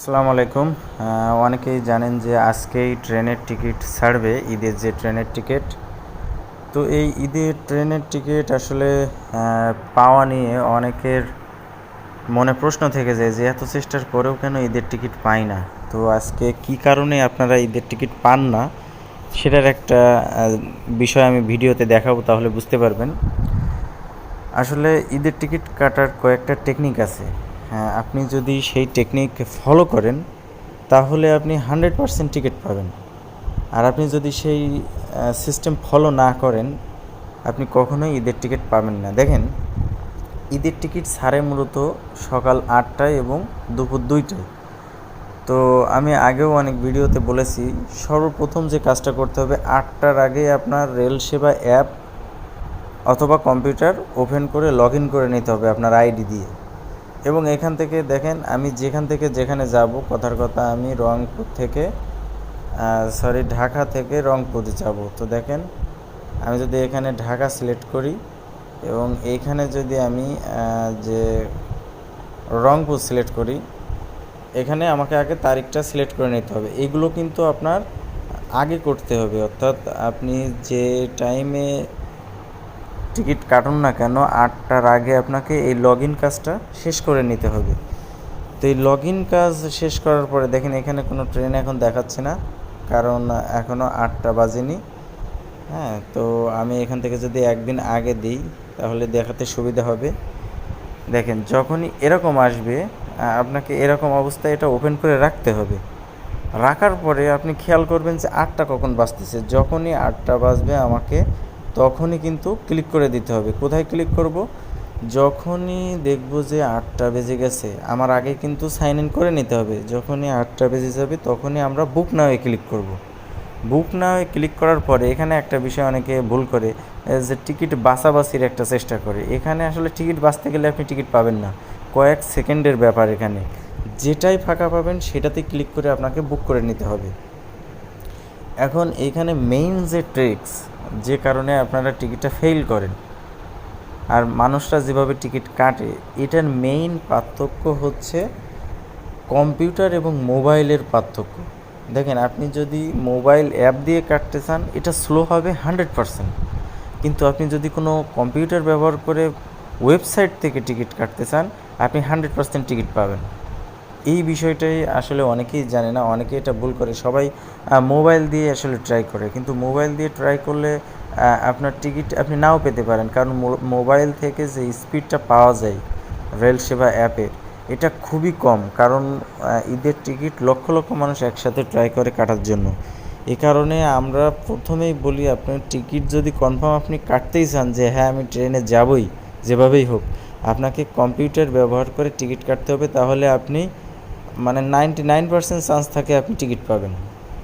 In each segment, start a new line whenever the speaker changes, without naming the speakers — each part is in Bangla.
আসসালামু আলাইকুম। অনেকেই জানেন যে আজকেই ট্রেনের টিকিট ছাড়বে, ঈদের যে ট্রেনের টিকিট। তো এই ঈদের ট্রেনের টিকিট আসলে পাওয়া নিয়ে অনেকের মনে প্রশ্ন থেকে যায় যে এত চেষ্টার পরেও কেন ঈদের টিকিট পাই না? তো আজকে কি কারণে আপনারা ঈদের টিকিট পান না? সেটার একটা বিষয় আমি ভিডিওতে দেখাবো, তাহলে বুঝতে পারবেন। আসলে ঈদের টিকিট কাটার কয়েকটা টেকনিক আছে। হ্যাঁ আপনি যদি সেই টেকনিক ফলো করেন, তাহলে আপনি হান্ড্রেড পারসেন্ট টিকিট পাবেন। আর আপনি যদি সেই সিস্টেম ফলো না করেন, আপনি কখনোই ঈদের টিকিট পাবেন না। দেখেন, ঈদের টিকিট ছাড়ে মূলত সকাল আটটায় এবং দুপুর দুইটায়। তো আমি আগেও অনেক ভিডিওতে বলেছি, সর্বপ্রথম যে কাজটা করতে হবে, আটটার আগে আপনার রেল সেবা অ্যাপ অথবা কম্পিউটার ওপেন করে লগ ইন করে নিতে হবে আপনার আইডি দিয়ে। এবং এখান থেকে দেখেন, আমি যেখান থেকে যেখানে যাব, কথার কথা আমি রংপুর থেকে সরি ঢাকা থেকে রংপুরে যাব। তো দেখেন, আমি যদি এখানে ঢাকা সিলেক্ট করি এবং এইখানে যদি আমি যে রংপুর সিলেক্ট করি, এখানে আমাকে আগে তারিখটা সিলেক্ট করে নিতে হবে। এগুলো কিন্তু আপনার আগে করতে হবে। অর্থাৎ আপনি যে টাইমে টিকিট কাটুন না কেন, আটটার আগে আপনাকে এই লগ ইন কাজটা শেষ করে নিতে হবে। তো এই লগ ইন কাজ শেষ করার পরে দেখেন এখানে কোনো ট্রেন এখন দেখাচ্ছে না, কারণ এখনও আটটা বাজেনি। হ্যাঁ তো আমি এখান থেকে যদি একদিন আগে দিই, তাহলে দেখাতে সুবিধা হবে। দেখেন, যখনই এরকম আসবে আপনাকে এরকম অবস্থায় এটা ওপেন করে রাখতে হবে। রাখার পরে আপনি খেয়াল করবেন যে আটটা কখন বাজতেছে। যখনই আটটা বাজবে, আমাকে তখনই কিন্তু ক্লিক করে দিতে হবে। কোথায় ক্লিক করব? যখনই দেখব যে আটটা বেজে গেছে, আমার আগে কিন্তু সাইন ইন করে নিতে হবে। যখনই আটটা বেজে যাবে, তখনই আমরা বুক নাওয়ে ক্লিক করব। বুক নাওয়ে ক্লিক করার পরে এখানে একটা বিষয় অনেকে ভুল করে যে টিকিট বাছাবাছির একটা চেষ্টা করে। এখানে আসলে টিকিট বাঁচতে গেলে আপনি টিকিট পাবেন না। কয়েক সেকেন্ডের ব্যাপার এখানে। যেটাই ফাঁকা পাবেন, সেটাতে ক্লিক করে আপনাকে বুক করে নিতে হবে। এখন এইখানে মেইন যে ট্রিক্স যে কারণে আপনারা টিকিটটা ফেল করেন, আর মানুষরা যেভাবে টিকিট কাটে, এটার মেইন পার্থক্য হচ্ছে কম্পিউটার এবং মোবাইলের পার্থক্য। দেখেন, আপনি যদি মোবাইল অ্যাপ দিয়ে কাটতে চান, এটা স্লো হবে হান্ড্রেড পারসেন্ট কিন্তু আপনি যদি কোনো কম্পিউটার ব্যবহার করে ওয়েবসাইট থেকে টিকিট কাটতে চান, আপনি হান্ড্রেড পারসেন্ট টিকিট পাবেন। এই বিষয়টাই আসলে অনেকেই জানে না অনেকে এটা ভুল করে। সবাই মোবাইল দিয়ে আসলে ট্রাই করে। কিন্তু মোবাইল দিয়ে ট্রাই করলে আপনার টিকিট আপনি নাও পেতে পারেন। কারণ মোবাইল থেকে যে স্পিডটা পাওয়া যায় রেল সেবা অ্যাপের এটা খুবই কম। কারণ ঈদের টিকিট লক্ষ লক্ষ মানুষ একসাথে ট্রাই করে কাটার জন্য। এ কারণে আমরা প্রথমেই বলি, আপনার টিকিট যদি কনফার্ম আপনি কাটতেই চান যে হ্যাঁ আমি ট্রেনে যাবই। যেভাবেই হোক, আপনাকে কম্পিউটার ব্যবহার করে টিকিট কাটতে হবে। তাহলে আপনি মানে নাইনটি নাইন পার্সেন্ট চান্স থাকে আপনি টিকিট পাবেন।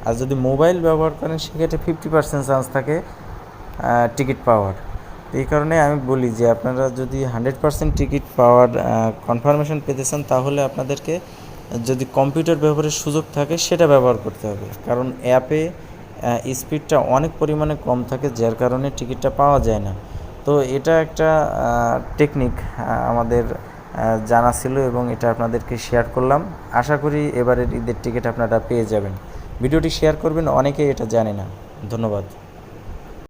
আর যদি মোবাইল ব্যবহার করেন, সেক্ষেত্রে ফিফটি পার্সেন্ট চান্স থাকে টিকিট পাওয়ার। এই কারণে আমি বলি যে, আপনারা যদি হান্ড্রেড পার্সেন্ট টিকিট পাওয়ার কনফার্মেশন পেতে চান, তাহলে আপনাদেরকে যদি কম্পিউটার ব্যবহারের সুযোগ থাকে, সেটা ব্যবহার করতে হবে। কারণ অ্যাপে স্পিডটা অনেক পরিমাণে কম থাকে, যার কারণে টিকিটটা পাওয়া যায় না। তো এটা একটা টেকনিক আমাদের জানা ছিল এবং এটা আপনাদেরকে শেয়ার করলাম। আশা করি এবারের ঈদের টিকিট আপনারা পেয়ে যাবেন। ভিডিওটি শেয়ার করবেন, অনেকেই এটা জানে না। ধন্যবাদ।